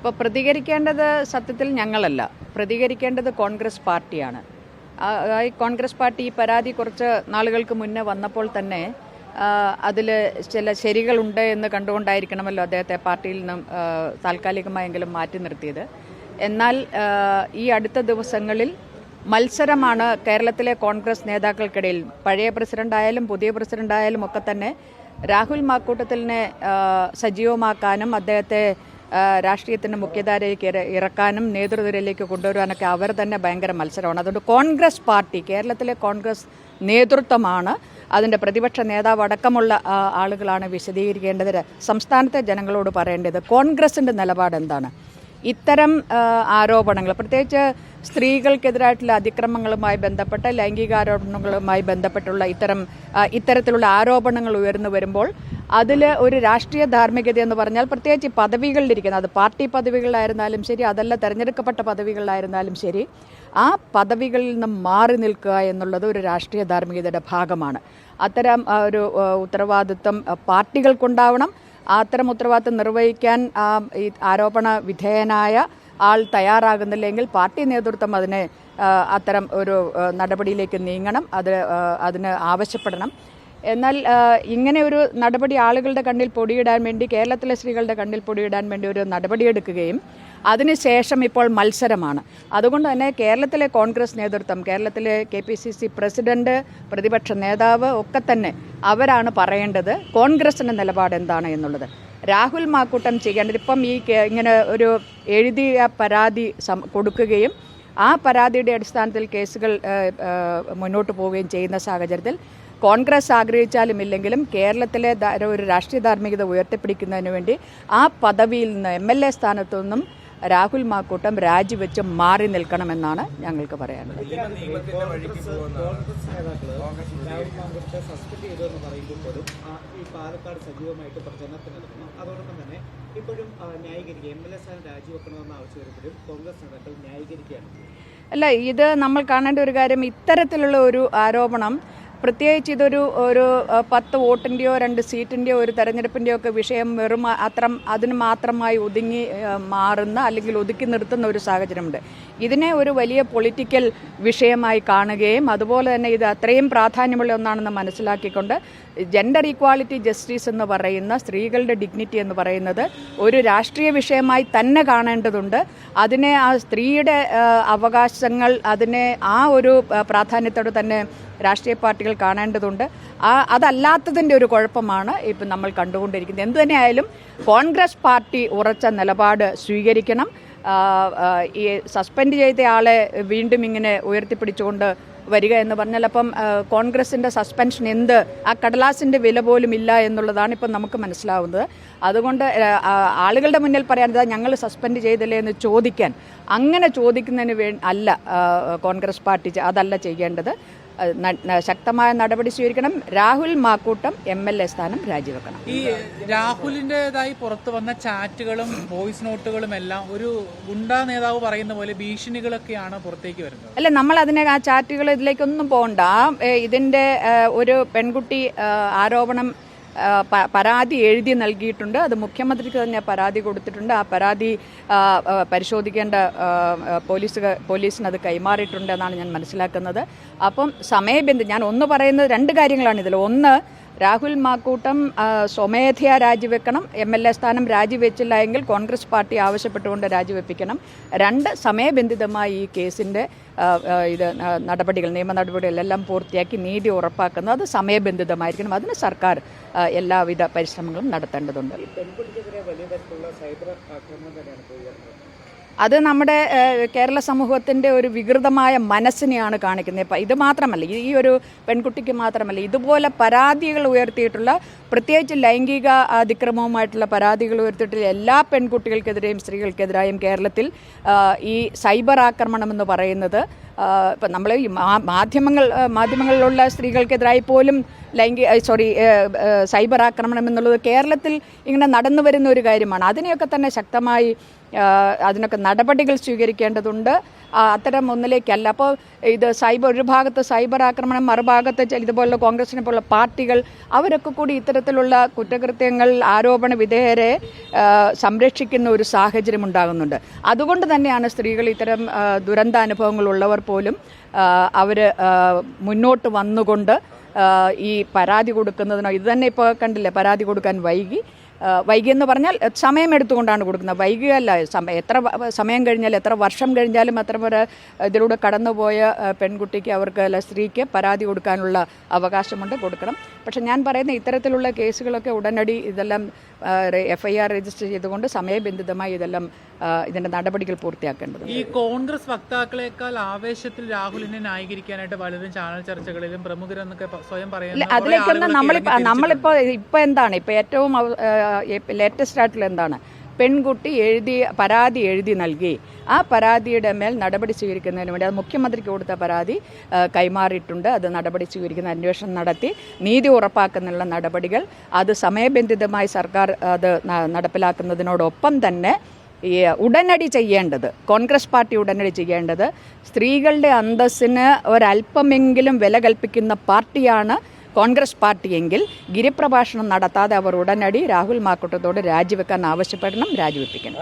ഇപ്പോൾ പ്രതികരിക്കേണ്ടത് സത്യത്തിൽ ഞങ്ങളല്ല. പ്രതികരിക്കേണ്ടത് കോൺഗ്രസ് പാർട്ടിയാണ്. കോൺഗ്രസ് പാർട്ടി ഈ പരാതി കുറച്ച് നാളുകൾക്ക് മുന്നേ വന്നപ്പോൾ തന്നെ അതിൽ ചില ശരികളുണ്ട് എന്ന് കണ്ടുകൊണ്ടായിരിക്കണമല്ലോ അദ്ദേഹത്തെ പാർട്ടിയിൽ നിന്നും താൽക്കാലികമായെങ്കിലും മാറ്റി നിർത്തിയത്. എന്നാൽ ഈ അടുത്ത ദിവസങ്ങളിൽ മത്സരമാണ് കേരളത്തിലെ കോൺഗ്രസ് നേതാക്കൾക്കിടയിൽ. പഴയ പ്രസിഡന്റായാലും പുതിയ പ്രസിഡന്റായാലും ഒക്കെ തന്നെ രാഹുൽ മാക്കൂട്ടത്തിലിനെ സജീവമാക്കാനും അദ്ദേഹത്തെ ആ, രാഷ്ട്രീയത്തിന്റെ മുഖ്യധാരയിലേക്ക് ഇറക്കാനും നേതൃനിരയിലേക്ക് കൊണ്ടുവരുവാനൊക്കെ അവർ തന്നെ ഭയങ്കര മത്സരമാണ്. അതുകൊണ്ട് കോൺഗ്രസ് പാർട്ടി കേരളത്തിലെ കോൺഗ്രസ് നേതൃത്വമാണ് അതിന്റെ പ്രതിപക്ഷ നേതാവ് അടക്കമുള്ള ആളുകളാണ് വിശദീകരിക്കേണ്ടത്. സംസ്ഥാനത്തെ ജനങ്ങളോട് പറയേണ്ടത് കോൺഗ്രസിന്റെ നിലപാട് എന്താണ്? ഇത്തരം ആരോപണങ്ങൾ പ്രത്യേകിച്ച് സ്ത്രീകൾക്കെതിരായിട്ടുള്ള അതിക്രമങ്ങളുമായി ബന്ധപ്പെട്ട ലൈംഗികാരോപണങ്ങളുമായി ബന്ധപ്പെട്ടുള്ള ഇത്തരം ഇത്തരത്തിലുള്ള ആരോപണങ്ങൾ ഉയർന്നു വരുമ്പോൾ അതിൽ ഒരു രാഷ്ട്രീയ ധാർമ്മികത എന്ന് പറഞ്ഞാൽ പ്രത്യേകിച്ച് പദവികളിലിരിക്കുന്നത് അത് പാർട്ടി പദവികളിലായിരുന്നാലും ശരി അതല്ല തിരഞ്ഞെടുക്കപ്പെട്ട പദവികളിലായിരുന്നാലും ശരി ആ പദവികളിൽ നിന്നും മാറി നിൽക്കുക എന്നുള്ളത് ഒരു രാഷ്ട്രീയ ധാർമ്മികതയുടെ ഭാഗമാണ്. അത്തരം ഒരു ഉത്തരവാദിത്വം പാർട്ടികൾക്കുണ്ടാവണം. അത്തരം ഉത്തരവാദിത്വം നിർവഹിക്കാൻ ഈ ആരോപണ വിധേയനായ ആൾ തയ്യാറാകുന്നില്ലെങ്കിൽ പാർട്ടി നേതൃത്വം അതിനെ അത്തരം ഒരു നടപടിയിലേക്ക് നീങ്ങണം. അത് അതിന് ആവശ്യപ്പെടണം. എന്നാൽ ഇങ്ങനെ ഒരു നടപടി ആളുകളുടെ കണ്ണിൽ പൊടിയിടാൻ വേണ്ടി കേരളത്തിലെ സ്ത്രീകളുടെ കണ്ണിൽ പൊടിയിടാൻ വേണ്ടി ഒരു നടപടിയെടുക്കുകയും അതിനുശേഷം ഇപ്പോൾ മത്സരമാണ്. അതുകൊണ്ട് തന്നെ കേരളത്തിലെ കോൺഗ്രസ് നേതൃത്വം കേരളത്തിലെ K P C C president പ്രതിപക്ഷ നേതാവ് ഒക്കെ തന്നെ അവരാണ് പറയേണ്ടത് കോൺഗ്രസിന്റെ നിലപാട് എന്താണ് എന്നുള്ളത്. രാഹുൽ മാക്കൂട്ടം ചെയ്യേണ്ടത് ഇപ്പം ഈ ഇങ്ങനെ ഒരു എഴുതിയ പരാതി കൊടുക്കുകയും ആ പരാതിയുടെ അടിസ്ഥാനത്തിൽ കേസുകൾ മുന്നോട്ട് പോവുകയും ചെയ്യുന്ന സാഹചര്യത്തിൽ കോൺഗ്രസ് ആഗ്രഹിച്ചാലും ഇല്ലെങ്കിലും കേരളത്തിലെ ഒരു രാഷ്ട്രീയ ധാർമ്മികത ഉയർത്തിപ്പിടിക്കുന്നതിന് വേണ്ടി ആ പദവിയിൽ നിന്ന് എം എൽ എ സ്ഥാനത്തു നിന്നും രാഹുൽ മാക്കൂട്ടം രാജിവെച്ച് മാറി നിൽക്കണമെന്നാണ് ഞങ്ങൾക്ക് പറയാനുള്ളത്. അല്ല ഇത് നമ്മൾ കാണേണ്ട ഒരു കാര്യം ഇത്തരത്തിലുള്ള ഒരു ആരോപണം പ്രത്യേകിച്ച് ഇതൊരു ഒരു പത്ത് വോട്ടിന്റെയോ രണ്ട് സീറ്റിന്റെയോ ഒരു തെരഞ്ഞെടുപ്പിന്റെയോ ഒക്കെ വിഷയം വെറും അത്രം അതിന് മാത്രമായി ഒതുങ്ങി മാറുന്ന അല്ലെങ്കിൽ ഒതുക്കി നിർത്തുന്ന ഒരു സാഹചര്യമുണ്ട്. ഇതിനെ ഒരു വലിയ പൊളിറ്റിക്കൽ വിഷയമായി കാണുകയും അതുപോലെ തന്നെ ഇത് അത്രയും പ്രാധാന്യമുള്ള ഒന്നാണെന്ന് മനസ്സിലാക്കിക്കൊണ്ട് ജെൻഡർ ഈക്വാളിറ്റി ജസ്റ്റിസ് എന്ന് പറയുന്ന സ്ത്രീകളുടെ ഡിഗ്നിറ്റി എന്ന് പറയുന്നത് ഒരു രാഷ്ട്രീയ വിഷയമായി തന്നെ കാണേണ്ടതുണ്ട്. അതിനെ ആ സ്ത്രീയുടെ അവകാശങ്ങൾ അതിനെ ആ ഒരു പ്രാധാന്യത്തോടെ തന്നെ രാഷ്ട്രീയ പാർട്ടികൾ കാണേണ്ടതുണ്ട്. ആ അതല്ലാത്തതിന്റെ ഒരു കുഴപ്പമാണ് ഇപ്പം നമ്മൾ കണ്ടുകൊണ്ടിരിക്കുന്നത്. എന്തു തന്നെയായാലും കോൺഗ്രസ് പാർട്ടി ഉറച്ച നിലപാട് സ്വീകരിക്കണം. ഈ സസ്പെൻഡ് ചെയ്ത ആളെ വീണ്ടും ഇങ്ങനെ ഉയർത്തിപ്പിടിച്ചുകൊണ്ട് വരിക എന്ന് പറഞ്ഞാൽ അപ്പം കോൺഗ്രസിന്റെ സസ്പെൻഷൻ എന്ത് ആ കടലാസിന്റെ വില പോലും ഇല്ല എന്നുള്ളതാണ് ഇപ്പം നമുക്ക് മനസ്സിലാവുന്നത്. അതുകൊണ്ട് ആളുകളുടെ മുന്നിൽ പറയാൻ ഞങ്ങൾ സസ്പെൻഡ് ചെയ്തില്ലേ എന്ന് ചോദിക്കാൻ അങ്ങനെ ചോദിക്കുന്നതിന് വേ അല്ല കോൺഗ്രസ് പാർട്ടി അതല്ല ചെയ്യേണ്ടത്. ശക്തമായ നടപടി സ്വീകരിക്കണം. Rahul Makkoottam M L A സ്ഥാനം രാജിവെക്കണം. ഈ രാഹുലിന്റേതായി പുറത്തു വന്ന ചാറ്റുകളും വോയിസ് നോട്ടുകളും എല്ലാം ഒരു ഗുണ്ടാ നേതാവ് പറയുന്ന പോലെ ഭീഷണികളൊക്കെയാണ് പുറത്തേക്ക് വരുന്നത്. അല്ല നമ്മൾ അതിനെ ആ ചാറ്റുകൾ ഇതിലേക്കൊന്നും പോകണ്ട. ആ ഇതിന്റെ ഒരു പെൺകുട്ടി ആരോപണം പരാതി എഴുതി നൽകിയിട്ടുണ്ട്. അത് മുഖ്യമന്ത്രിക്ക് തന്നെ പരാതി കൊടുത്തിട്ടുണ്ട്. ആ പരാതി പരിശോധിക്കേണ്ട പോലീസ് പോലീസിന് അത് കൈമാറിയിട്ടുണ്ട് എന്നാണ് ഞാൻ മനസ്സിലാക്കുന്നത്. അപ്പം സമയബന്ധം ഞാൻ ഒന്ന് പറയുന്നത് രണ്ട് കാര്യങ്ങളാണ് ഇതിൽ. ഒന്ന് രാഹുൽ മാക്കൂട്ടം സ്വമേധയാ രാജിവെക്കണം എം എൽ എ സ്ഥാനം രാജിവെച്ചില്ല എങ്കിൽ കോൺഗ്രസ് പാർട്ടി ആവശ്യപ്പെട്ടുകൊണ്ട് രാജിവെപ്പിക്കണം. രണ്ട് സമയബന്ധിതമായി ഈ കേസിന്റെ ഇത് നടപടികൾ നിയമ നടപടികളെല്ലാം പൂർത്തിയാക്കി നീതി ഉറപ്പാക്കുന്നത് അത് സമയബന്ധിതമായിരിക്കണം. അതിന് സർക്കാർ എല്ലാവിധ പരിശ്രമങ്ങളും നടത്തേണ്ടതുണ്ട്. വലിയ സൈബർ ആക്രമണം തന്നെയാണ് അത് നമ്മുടെ കേരള സമൂഹത്തിന്റെ ഒരു വികൃതമായ മനസ്സിനെയാണ് കാണിക്കുന്നത്. ഇപ്പം ഇത് മാത്രമല്ല ഈ- ഒരു പെൺകുട്ടിക്ക് മാത്രമല്ല ഇതുപോലെ പരാതികൾ ഉയർത്തിയിട്ടുള്ള പ്രത്യേകിച്ച് ലൈംഗിക അതിക്രമവുമായിട്ടുള്ള പരാതികൾ ഉയർത്തിയിട്ടുള്ള എല്ലാ പെൺകുട്ടികൾക്കെതിരെയും സ്ത്രീകൾക്കെതിരായും കേരളത്തിൽ ഈ സൈബർ ആക്രമണം എന്ന് പറയുന്നത് ഇപ്പം നമ്മൾ ഈ മാധ്യമങ്ങൾ മാധ്യമങ്ങളിലുള്ള സ്ത്രീകൾക്കെതിരായി പോലും ലൈംഗിക സോറി സൈബർ ആക്രമണം എന്നുള്ളത് കേരളത്തിൽ ഇങ്ങനെ നടന്നു വരുന്ന ഒരു കാര്യമാണ്. അതിനെയൊക്കെ തന്നെ ശക്തമായി അതിനൊക്കെ നടപടികൾ സ്വീകരിക്കേണ്ടതുണ്ട്. അത്തരം ഒന്നിലേക്കല്ല. അപ്പോൾ ഇത് സൈബർ ഒരു ഭാഗത്ത് സൈബർ ആക്രമണം മറുഭാഗത്ത് ഇതുപോലുള്ള കോൺഗ്രസിനെ പോലുള്ള പാർട്ടികൾ അവരൊക്കെ കൂടി ഇത്തരത്തിലുള്ള കുറ്റകൃത്യങ്ങൾ ആരോപണ വിധേയരെ സംരക്ഷിക്കുന്ന ഒരു സാഹചര്യം ഉണ്ടാകുന്നുണ്ട്. അതുകൊണ്ട് തന്നെയാണ് സ്ത്രീകൾ ഇത്തരം ദുരന്താനുഭവങ്ങളുള്ളവർ പോലും അവർ മുന്നോട്ട് വന്നുകൊണ്ട് ഈ പരാതി കൊടുക്കുന്നതിനോ ഇത് തന്നെ ഇപ്പോൾ കണ്ടില്ലേ പരാതി കൊടുക്കാൻ വൈകി. ആ, വൈകി എന്ന് പറഞ്ഞാൽ സമയം എടുത്തുകൊണ്ടാണ് കൊടുക്കുന്നത്. വൈകിയല്ല സമയം എത്ര സമയം കഴിഞ്ഞാൽ എത്ര വർഷം കഴിഞ്ഞാലും അത്ര വരെ ഇതിലൂടെ കടന്നുപോയ പെൺകുട്ടിക്ക് അവർക്ക് അല്ല സ്ത്രീക്ക് പരാതി കൊടുക്കാനുള്ള അവകാശമുണ്ട് കൊടുക്കണം. പക്ഷേ ഞാൻ പറയുന്ന ഇത്തരത്തിലുള്ള കേസുകളൊക്കെ ഉടനടി ഇതെല്ലാം എഫ് ഐ ആർ രജിസ്റ്റർ ചെയ്തുകൊണ്ട് സമയബന്ധിതമായി ഇതെല്ലാം ഇതിന്റെ നടപടികൾ പൂർത്തിയാക്കേണ്ടത് ഈ കോൺഗ്രസ് വക്താക്കളെക്കാൾ ആവേശത്തിൽ രാഹുലിനെ ന്യായീകരിക്കാനായിട്ട് പലരും ചാനൽ ചർച്ചകളിലും പ്രമുഖരെന്നൊക്കെ സ്വയം പറയുന്നത് അതിലേക്കൊന്നും നമ്മളിപ്പോൾ നമ്മളിപ്പോൾ ഇപ്പോൾ എന്താണ്? ഇപ്പോൾ ഏറ്റവും ലേറ്റസ്റ്റ് ആയിട്ടുള്ള എന്താണ്? പെൺകുട്ടി എഴുതി പരാതി എഴുതി നൽകി. ആ പരാതിയുടെ മേൽ നടപടി സ്വീകരിക്കുന്നതിന് വേണ്ടി അത് മുഖ്യമന്ത്രിക്ക് കൊടുത്ത പരാതി കൈമാറിയിട്ടുണ്ട്. അത് നടപടി സ്വീകരിക്കുന്ന അന്വേഷണം നടത്തി. നീതി ഉറപ്പാക്കുന്നതിനുള്ള നടപടികൾ അത് സമയബന്ധിതമായി സർക്കാർ അത് നടപ്പിലാക്കുന്നതിനോടൊപ്പം തന്നെ ഈ ഉടനടി ചെയ്യേണ്ടത് കോൺഗ്രസ് പാർട്ടി ഉടനടി ചെയ്യേണ്ടത് സ്ത്രീകളുടെ അന്തസ്സിന് ഒരല്പമെങ്കിലും വില കൽപ്പിക്കുന്ന പാർട്ടിയാണ് കോൺഗ്രസ് പാർട്ടിയെങ്കിൽ ഗിരിപ്രഭാഷണം നടത്താതെ അവർ ഉടനടി രാഹുൽ മാക്കുട്ടത്തോട് രാജിവെക്കാൻ ആവശ്യപ്പെടണം രാജിവെപ്പിക്കണം.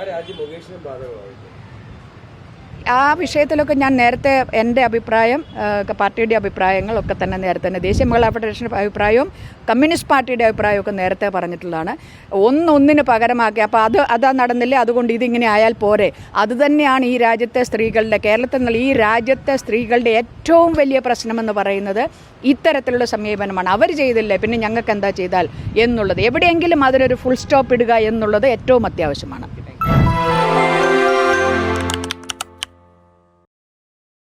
ആ വിഷയത്തിലൊക്കെ ഞാൻ നേരത്തെ എന്റെ അഭിപ്രായം പാർട്ടിയുടെ അഭിപ്രായങ്ങളൊക്കെ തന്നെ നേരത്തെ തന്നെ ദേശീയ മഹിളാ ഫെഡറേഷന്റെ അഭിപ്രായവും കമ്മ്യൂണിസ്റ്റ് പാർട്ടിയുടെ അഭിപ്രായമൊക്കെ നേരത്തെ പറഞ്ഞിട്ടുള്ളതാണ്. ഒന്നൊന്നിന് പകരമാക്കി അപ്പോൾ അത് അതാ നടന്നില്ല? അതുകൊണ്ട് ഇതിങ്ങനെ ആയാൽ പോരെ. അതുതന്നെയാണ് ഈ രാജ്യത്തെ സ്ത്രീകളുടെ കേരളത്തിൽ നിന്നുള്ള ഈ രാജ്യത്തെ സ്ത്രീകളുടെ ഏറ്റവും വലിയ പ്രശ്നമെന്ന് പറയുന്നത് ഇത്തരത്തിലുള്ള സമീപനമാണ്. അവർ ചെയ്തില്ലേ? പിന്നെ ഞങ്ങൾക്ക് എന്താ ചെയ്താൽ എന്നുള്ളത്. എവിടെയെങ്കിലും അതിനൊരു ഫുൾ സ്റ്റോപ്പ് ഇടുക എന്നുള്ളത് ഏറ്റവും അത്യാവശ്യമാണ്.